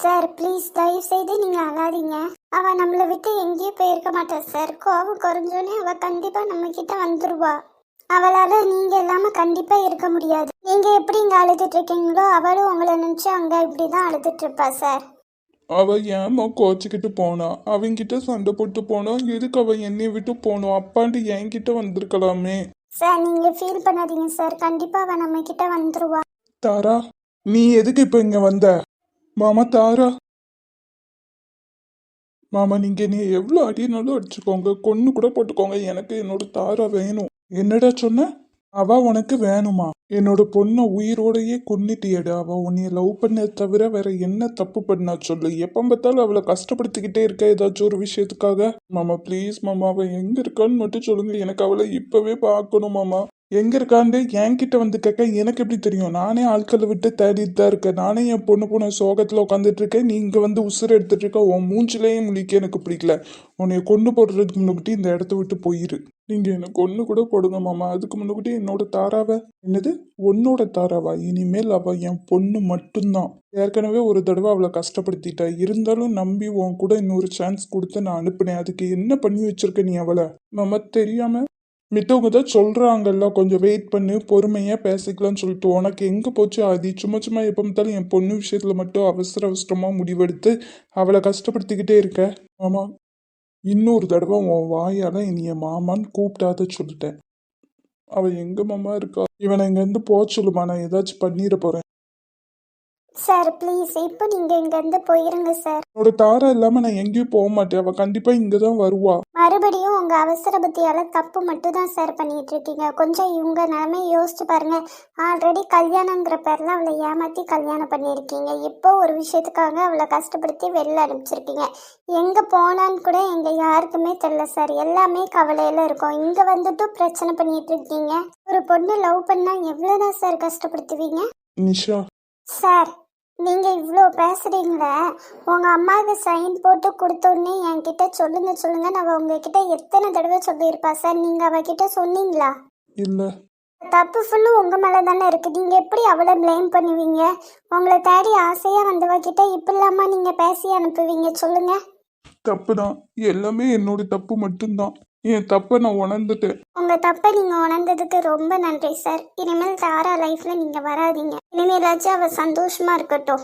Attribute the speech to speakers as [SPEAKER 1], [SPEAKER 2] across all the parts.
[SPEAKER 1] Sir please தயவு செய்து நீங்க அழாதீங்க. அவ நம்மளை விட்டு எங்கேயும் போயிருக்க மாட்டா சார். கோவம் குறைஞ்சோனே அவ கண்டிப்பா நம்ம கிட்ட வந்துருவா. அவளால நீங்க இல்லாம கண்டிப்பா இருக்க முடியாது. நீங்க எப்படி இங்க அழுதுட்டு இருக்கீங்களோ அவளும் உங்களை நினைச்சு அங்க இப்படிதான் அழுதுட்டு இருப்பா சார்.
[SPEAKER 2] அவ ஏமா கோச்சிக்கிட்டு போனா? அவங்கிட்ட சண்டை போட்டு போனா எதுக்கு அவ என்னை விட்டு போனோம் அப்பாண்டு என்கிட்ட வந்திருக்கலாமே.
[SPEAKER 1] சார் நீங்க ஃபீல் பண்ணாதீங்க சார். கண்டிப்பா அவ நம்ம கிட்ட வந்துருவா.
[SPEAKER 2] தாரா நீ எதுக்கு இப்ப இங்க வந்த? மாமா தாரா. மாமா நீங்க நீ எவ்வளோ அடினாலும் அடிச்சுக்கோங்க. கொன்று கூட போட்டுக்கோங்க. எனக்கு என்னோட தாரா வேணும். என்னடா சொன்ன? அவ உனக்கு வேணுமா? என்னோட பொண்ணை உயிரோடையே கொன்னிட்டியடா. அவ உன்னைய லவ் பண்ண தவிர வேற என்ன தப்பு பண்ணா சொல்லு. எப்ப பார்த்தாலும் அவளை கஷ்டப்படுத்திக்கிட்டே இருக்க ஏதாச்சும் ஒரு விஷயத்துக்காக? மாமா ப்ளீஸ் மாமா அவ எங்க இருக்கான்னு மட்டும் சொல்லுங்க. எனக்கு அவளை இப்பவே பார்க்கணும் மாமா. எங்க இருக்காண்டு? என்கிட்ட வந்து கேட்க எனக்கு எப்படி தெரியும்? நானே ஆட்களை விட்டு தேடிட்டு தான் இருக்கேன். நானே என் பொண்ணு பொண்ணு சோகத்தில் உட்காந்துட்டு இருக்கேன். இங்கே வந்து உசுறு எடுத்துட்டு இருக்க. உன் மூஞ்சிலேயே முழிக்க எனக்கு பிடிக்கல. உன்னைய கொண்டு போடுறதுக்கு முன்னுக்கிட்டி இந்த இடத்த விட்டு போயிரு. நீங்க எனக்கு ஒன்று கூட போடுங்க மாமா. அதுக்கு முன்னுக்கிட்டி என்னோட தாராவை. என்னது? உன்னோட தாராவா? இனிமேல் அவ என் பொண்ணு மட்டும்தான். ஏற்கனவே ஒரு தடவை அவளை கஷ்டப்படுத்திட்டேன் இருந்தாலும் நம்பி உன் கூட இன்னொரு சான்ஸ் கொடுத்து நான் அனுப்புனேன். அதுக்கு என்ன பண்ணி வச்சிருக்க நீ அவளை? மாமா தெரியாம மித்தவங்க தான் கொஞ்சம் வெயிட் பண்ணு பொறுமையாக பேசிக்கலாம்னு சொல்லிட்டு. உனக்கு எங்கே போச்சு ஆதி? சும்மா சும்மா எப்போ பார்த்தாலும் என் பொண்ணு விஷயத்தில் மட்டும் அவசர அவசரமாக முடிவெடுத்து அவளை கஷ்டப்படுத்திக்கிட்டே இருக்க. ஆமா. இன்னொரு தடவை உன் வாயால் என்னைய மாமான்னு கூப்பிட்டாத சொல்லிட்டேன். அவள் எங்கள் மாமா இருக்கா? இவனை இங்கேருந்து போக சொல்லுமா நான் ஏதாச்சும் பண்ணிட போகிறேன்
[SPEAKER 1] சார் ப்ளீஸ் இப்போ நீங்க இங்க இருந்து போயிருங்க சார்
[SPEAKER 2] என்னோட தாரா இல்லாம நான் எங்கேயும் போக மாட்டேன். அவ கண்டிப்பா இங்கதான் வருவா.
[SPEAKER 1] மறுபடியும் உங்க அவசர புத்தியால தப்பு மட்டும் தான் சார் பண்ணிட்டு இருக்கீங்க கொஞ்சம் இவங்க நிலைமை யோசிச்சு பாருங்க. ஆல்ரெடி கல்யாணங்கிற பேர்ல அவளை ஏமாத்தி கல்யாணம் பண்ணியிருக்கீங்க. இப்போ ஒரு விஷயத்துக்காக அவளை கஷ்டப்படுத்தி வெளில அனுப்பிச்சிருக்கீங்க. எங்க போனான்னு கூட எங்க யாருக்குமே தெரியல சார் எல்லாமே கவலையில இருக்கும். இங்க வந்துட்டு பிரச்சனை பண்ணிட்டு இருக்கீங்க ஒரு பொண்ணு லவ் பண்ணா எவ்வளவுதான் சார் கஷ்டப்படுத்துவீங்க?
[SPEAKER 2] நிஷா
[SPEAKER 1] சார் நீங்க இவ்வளோ பேசுறீங்களே. உங்க அம்மாவுக்கு சைன் போட்டு கொடுத்தோடனே என்கிட்ட சொல்லுங்க சொல்லுங்க. நான் உங்ககிட்ட எத்தனை தடவை சொல்லியிருப்பா சார்? நீங்க அவகிட்ட சொன்னீங்களா?
[SPEAKER 2] இல்ல.
[SPEAKER 1] தப்பு ஃபுல்லும் உங்க மேல தானே இருக்கு. நீங்க எப்படி அவளை ப்ளேம் பண்ணுவீங்க? உங்களை தேடி ஆசையா வந்தவகிட்ட இப்ப இல்லாம நீங்க பேசி அனுப்புவீங்க. சொல்லுங்க.
[SPEAKER 2] தப்பு தான் எல்லாமே என்னோட தப்பு மட்டும்தான். என் தப்பை நான் உணர்ந்துட்டேன்.
[SPEAKER 1] உங்க தப்பை நீங்க உணர்ந்ததுக்கு ரொம்ப நன்றி சார் இனிமேல் தாரா லைஃப்ல நீங்க வராதீங்க. இனிமேலாச்சும் அவ சந்தோஷமா இருக்கட்டும்.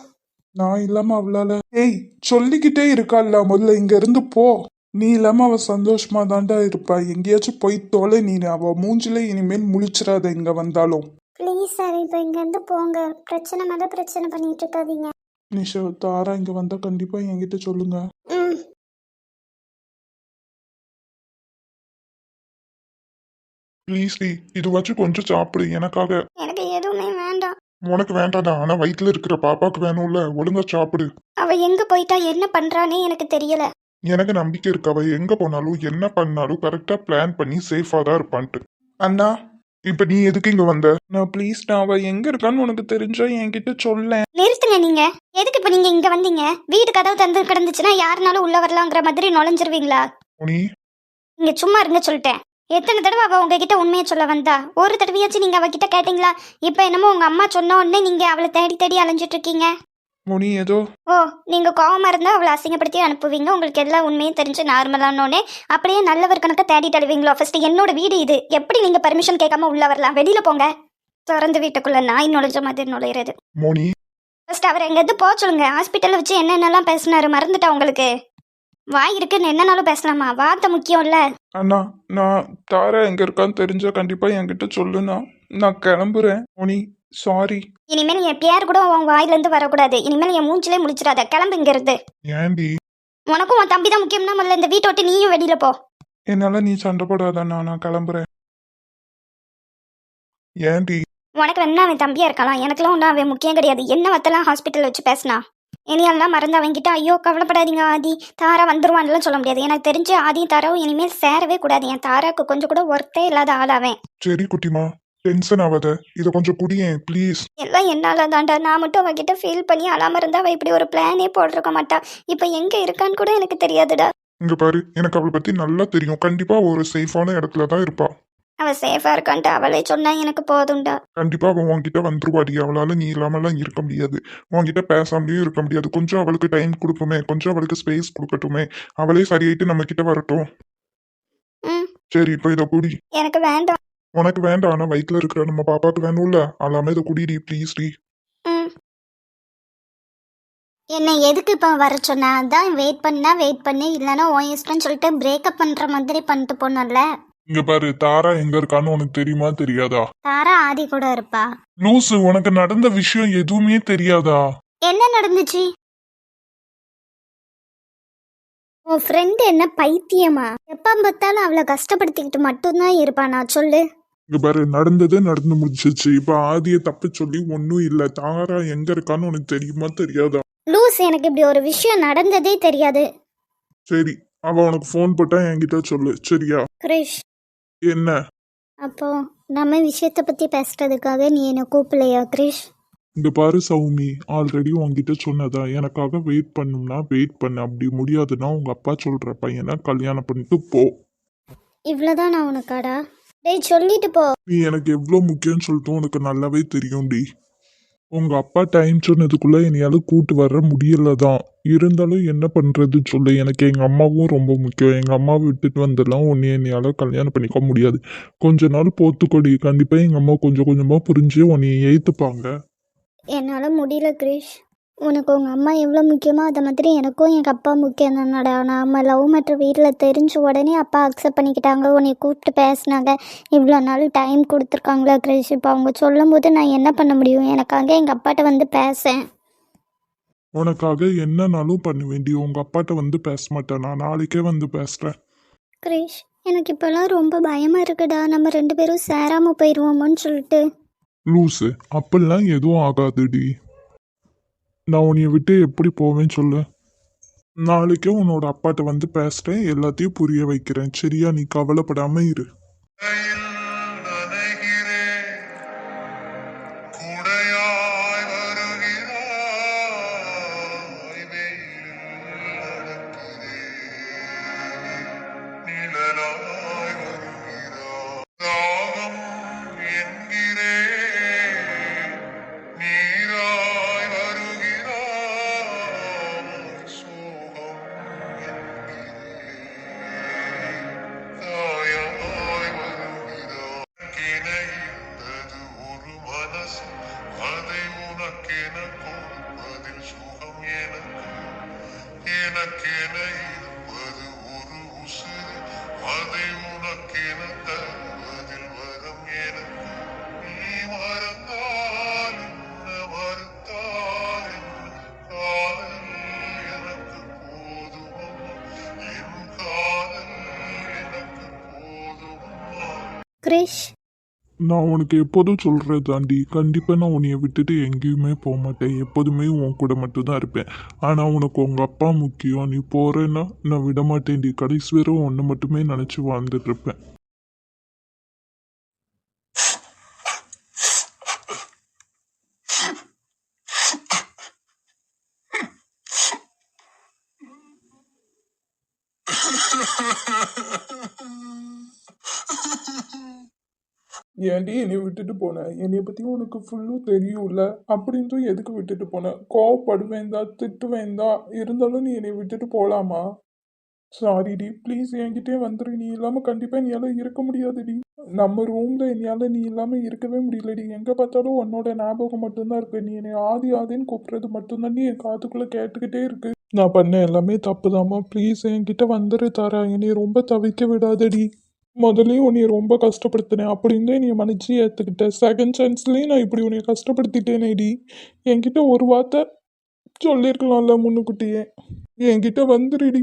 [SPEAKER 2] நான் இல்லாம அவளால ஏய் சொல்லிக்கிட்டே இருக்கால்ல முதல்ல இங்க இருந்து போ. நீ இல்லாம அவ சந்தோஷமா தாண்டா இருப்பா. எங்கேயாச்சும் போய் தொலை நீ அவ மூஞ்சில இனிமேல் முழிச்சிடாத இங்க வந்தாலும்.
[SPEAKER 1] ப்ளீஸ் சார் இப்போ இங்கேருந்து போங்க. பிரச்சனை மேலே பிரச்சனை பண்ணிட்டு இருக்காதீங்க.
[SPEAKER 2] நிஷா தாரா இங்க வந்தா கண்டிப்பா என்கிட்ட சொல்லுங்க.
[SPEAKER 1] ம்
[SPEAKER 3] ப்ளீஸ் டி இது வச்சு கொஞ்சம் சாப்பிடு. எனக்காக.
[SPEAKER 1] எனக்கு எதுவுமே வேண்டாம்.
[SPEAKER 3] உனக்கு வேண்டாடா ஆனா வயித்துல இருக்கிற பாப்பாக்கு வேணும்ல. ஒழுங்கா சாப்பிடு.
[SPEAKER 1] அவ எங்க போயிட்டா? என்ன பண்றானே எனக்கு தெரியல.
[SPEAKER 3] எனக்கு நம்பிக்கை இருக்கு. அவ எங்க போனாலும் என்ன பண்ணாலும் கரெக்டா பிளான் பண்ணி சேஃபா தான் இருப்பான்ட்டு.
[SPEAKER 2] அண்ணா
[SPEAKER 3] இப்ப நீ எதுக்கு இங்க வந்த?
[SPEAKER 2] நான் ப்ளீஸ் நான் அவ எங்க இருக்கான்னு உனக்கு தெரிஞ்சா என்கிட்ட சொல்ல
[SPEAKER 1] நிறுத்துங்க நீங்க. எதுக்கு இப்போ நீங்க இங்க வந்தீங்க? வீடு கதவு திறந்து கிடந்துச்சுன்னா யாருனாலும் உள்ள வரலாங்கிற மாதிரி நுழைஞ்சிருவீங்களா?
[SPEAKER 3] நீ
[SPEAKER 1] நீங்க சும்மா இருங்க சொல்லிட்டேன். எத்தனை தடவை அவ உங்ககிட்ட உண்மையை சொல்ல வந்தா? ஒரு தடவையாச்சும் நீங்க அவகிட்ட கேட்டீங்களா? இப்போ என்னமோ உங்க அம்மா சொன்ன உடனே நீங்க அவளை தேடி தேடி அலைஞ்சிட்டு இருக்கீங்க
[SPEAKER 2] முனி ஏதோ?
[SPEAKER 1] ஓ நீங்க கோவமா இருந்தா அவளை அசிங்கப்படுத்தி அனுப்புவீங்க. உங்களுக்கு எல்லா உண்மையும் தெரிஞ்சு நார்மலானோடனே அப்படியே நல்லவர் கணக்க தேடி தழுவீங்களோ ஃபர்ஸ்ட் என்னோட வீடு இது. எப்படி நீங்க பர்மிஷன் கேட்காம உள்ள வரலாம்? வெளியில போங்க. திறந்து வீட்டுக்குள்ள நாய் நுழைஞ்ச மாதிரி நுழையிறது.
[SPEAKER 3] மோனி.
[SPEAKER 1] ஃபர்ஸ்ட் அவர் எங்கேயாவது போக சொல்லுங்க. ஹாஸ்பிட்டலில் வச்சு என்னென்னலாம் பேசினாரு? மறந்துட்டா உங்களுக்கு? வாய் இருக்குன்னு என்னன்னாலும் பேசலாமா? வார்த்தை முக்கியம் இல்ல
[SPEAKER 2] அண்ணா நான் தாரா எங்க இருக்கான்னு தெரிஞ்சா கண்டிப்பா என்கிட்ட சொல்லுண்ணா. நான் கிளம்புறேன். முனி சாரி
[SPEAKER 1] இனிமேல் என் பேர் கூட உன் வாயிலேருந்து வரக்கூடாது. இனிமேல் என் மூஞ்சிலே முடிச்சிடாத கிளம்பு இங்க இருந்து
[SPEAKER 3] ஏன்டி
[SPEAKER 1] உனக்கும் உன் தம்பி தான் முக்கியம்னா முதல்ல இந்த வீட்டை விட்டு நீயும் வெளியில போ.
[SPEAKER 2] என்னால நீ சண்டை போடாதண்ணா நான் கிளம்புறேன்.
[SPEAKER 3] ஏன்டி
[SPEAKER 1] உனக்கு வேணா அவன் தம்பியா இருக்கலாம். எனக்குலாம் ஒன்றும் அவன் முக்கியம் கிடையாது. என்ன வத்தலாம் ஹாஸ்பிட்டல் வச்சு பேசினா? இனியெல்லாம் மறந்து அவன்கிட்ட ஐயோ கவலைப்படாதீங்க ஆதி. தாரா வந்துருவான்லாம் சொல்ல முடியாது. எனக்கு தெரிஞ்சு ஆதியும் தாராவும் இனிமேல் சேரவே கூடாது. என் தாராக்கு கொஞ்சம் கூட ஒர்த்தே இல்லாத ஆள் அவன்.
[SPEAKER 3] சரி குட்டிமா. டென்ஷன் ஆகாத. இத கொஞ்சம் குடியேன் ப்ளீஸ்
[SPEAKER 1] எல்லாம் என்னால தான்டா. நான் மட்டும் அவகிட்ட ஃபீல் பண்ணி அழாம இருந்தா அவ இப்படி ஒரு பிளானே போட்டிருக்க மாட்டா. இப்போ எங்க இருக்கான்னு கூட எனக்கு தெரியாதுடா.
[SPEAKER 3] இங்க பாரு எனக்கு அவளை பத்தி நல்லா தெரியும். கண்டிப்பா ஒரு சேஃபான இடத்துல தான் இருப்பா.
[SPEAKER 1] அவள் சேஃபாக இருக்கான்ட்டு அவளே சொன்னா எனக்கு போதும்டா.
[SPEAKER 3] கண்டிப்பா அவன் உன்கிட்ட வந்துருவாடி அவளால நீ இல்லாமலாம் இருக்க முடியாது. உன்கிட்ட பேசாமலேயும் இருக்க முடியாது. கொஞ்சம் அவளுக்கு டைம் கொடுப்போமே. கொஞ்சம் அவளுக்கு ஸ்பேஸ் கொடுக்கட்டுமே. அவளே சரியாயிட்டு நம்ம கிட்ட வரட்டும் சரி இப்போ இதை குடி.
[SPEAKER 1] எனக்கு வேண்டாம்.
[SPEAKER 3] உனக்கு வேண்டாம். ஆனா வயிற்றுல இருக்கிற நம்ம பாப்பாக்கு வேணும்ல. அல்லாம இதை குடிடி ப்ளீஸ் டி.
[SPEAKER 1] என்னை எதுக்கு இப்போ வர சொன்ன? அதான் வெயிட் பண்ணா வெயிட் பண்ணு. இல்லைன்னா உன் இஷ்டம்னு சொல்லிட்டு பிரேக்கப் பண்ணுற மாதிரி பண்ணிட்டு போனல
[SPEAKER 3] இங்க பாரு தாரா எங்க இருக்கான்னு உனக்கு தெரியுமா தெரியாதா?
[SPEAKER 1] தாரா ஆதி கூட இருப்பா.
[SPEAKER 3] லூசு உனக்கு நடந்த விஷயம் எதுவுமே தெரியாதா?
[SPEAKER 1] என்ன நடந்துச்சு? உன் ஃப்ரெண்டு என்ன பைத்தியமா? எப்போ பார்த்தாலும் அவளை கஷ்டப்படுத்திக்கிட்டு மட்டும்தான் இருப்பானா சொல்லு.
[SPEAKER 3] இங்க பாரு நடந்தது நடந்து முடிச்சிச்சு இப்ப ஆதிய தப்பு சொல்லி ஒன்னும் இல்ல. தாரா எங்க இருக்கான்னு உனக்கு தெரியுமா தெரியாதா?
[SPEAKER 1] லூஸ் எனக்கு இப்படி ஒரு விஷயம் நடந்ததே தெரியாது.
[SPEAKER 3] சரி அவ உனக்கு ஃபோன் போட்டா என்கிட்ட சொல்லு. சரியா?
[SPEAKER 1] கிரிஷ்
[SPEAKER 3] என்ன?
[SPEAKER 1] அப்போ நம்ம விஷயத்தை பற்றி பேசுறதுக்காக நீ என்னை கூப்பிடலையா கிரிஷ்?
[SPEAKER 3] இந்த பாரு சௌமி. ஆல்ரெடி உன்கிட்ட சொன்னதா? எனக்காக வெயிட் பண்ணும்னா வெயிட் பண்ணு. அப்படி முடியாதுன்னா உங்க அப்பா சொல்ற பையனை கல்யாணம் பண்ணிட்டு போ.
[SPEAKER 1] இவ்வளோதான் நான் உனக்காடா? டேய் சொல்லிட்டு போ.
[SPEAKER 3] நீ எனக்கு எவ்வளோ முக்கியம்னு சொல்லிட்டு உனக்கு நல்லாவே தெரியும்டி உங்க அப்பா டைம் சொன்னதுக்குள்ள என்னையால கூட்டு வர முடியல தான் இருந்தாலும் என்ன பண்றது சொல்லு. எனக்கு எங்க அம்மாவும் ரொம்ப முக்கியம். எங்க அம்மாவை விட்டுட்டு வந்தெல்லாம் உன்னை என்னையால கல்யாணம் பண்ணிக்க முடியாது. கொஞ்ச நாள் போத்துக்கொடி. கண்டிப்பா எங்க அம்மா கொஞ்சம் கொஞ்சமா புரிஞ்சு உன்னைய ஏத்துப்பாங்க.
[SPEAKER 1] என்னால் முடியல கிரீஷ். உனக்கு உங்கள் அம்மா எவ்வளோ முக்கியமோ அதை மாதிரி எனக்கும் எங்கள் அப்பா முக்கியம் தானடா நம்ம லவ் மற்றும் வீட்டில் தெரிஞ்ச உடனே அப்பா அக்செப்ட் பண்ணிக்கிட்டாங்க. உன்னை கூப்பிட்டு பேசினாங்க. இவ்வளோ நாள் டைம் கொடுத்துருக்காங்களா கிரிஷ். இப்போ அவங்க சொல்லும் போது நான் என்ன பண்ண முடியும்? எனக்காக எங்கள் அப்பாட்ட வந்து பேசேன்.
[SPEAKER 3] உனக்காக என்னனாலும் பண்ண வேண்டி உங்க அப்பாட்ட வந்து பேச மாட்டேன். நான் நாளைக்கே வந்து பேசுறேன்.
[SPEAKER 1] கிரிஷ் எனக்கு இப்போல்லாம் ரொம்ப பயமாக இருக்குடா. நம்ம ரெண்டு பேரும் சேராமல் போயிடுவோமோன்னு சொல்லிட்டு.
[SPEAKER 3] லூசு அப்படிலாம் எதுவும் ஆகாதுடி. நான் உன்னைய விட்டு எப்படி போவேன் சொல்லு. நாளைக்கே உன்னோட அப்பாட்ட வந்து பேசுறேன் எல்லாத்தையும் புரிய வைக்கிறேன். சரியா? நீ கவலைப்படாம இரு. நான் உனக்கு எப்போதும் சொல்றது தாண்டி. கண்டிப்பாக நான் உன்னைய விட்டுட்டு எங்கேயுமே போக மாட்டேன். எப்போதுமே உன் கூட மட்டும்தான் இருப்பேன். ஆனால் உனக்கு உங்கள் அப்பா முக்கியம். நீ போகிறேன்னா நான் விட மாட்டேன்டி. கடைசி வரை ஒன்று மட்டுமே நினச்சி வாழ்ந்துட்டு இருப்பேன்.
[SPEAKER 2] ஏன்டி என்னை விட்டுட்டு போன? என்னைய பத்தி உனக்கு ஃபுல்லும் தெரியும்ல. அப்படின்ட்டு எதுக்கு விட்டுட்டு போன? கோவப்படுவேன் தான் திட்டுவேன் தான் இருந்தாலும் நீ என்னை விட்டுட்டு போலாமா? சாரிடி ப்ளீஸ் என்கிட்டே வந்துரு. நீ இல்லாமல் கண்டிப்பாக என்னால் இருக்க முடியாதுடி. நம்ம ரூமில் என்னால நீ இல்லாமல் இருக்கவே முடியலடி. எங்கே பார்த்தாலும் உன்னோட ஞாபகம் மட்டும்தான் இருக்கு. நீ என்னை ஆதி ஆதின்னு கூப்பிட்றது மட்டும்தான் நீ என் காத்துக்குள்ளே கேட்டுக்கிட்டே இருக்கு. நான் பண்ண எல்லாமே தப்புதாம்மா. ப்ளீஸ் என்கிட்ட வந்துரு தாரா. என்னை ரொம்ப தவிக்க விடாதடி. முதலே உன்னைய ரொம்ப கஷ்டப்படுத்தினேன். அப்படின்னு நீ மன்னிச்சு ஏற்றுக்கிட்டேன் செகண்ட் சான்ஸ்லேயும் நான் இப்படி உன்னைய கஷ்டப்படுத்திட்டேனேடி. என்கிட்ட ஒரு வார்த்தை சொல்லியிருக்கலாம்ல முன்னுக்குட்டியே. என்கிட்ட வந்துடுடி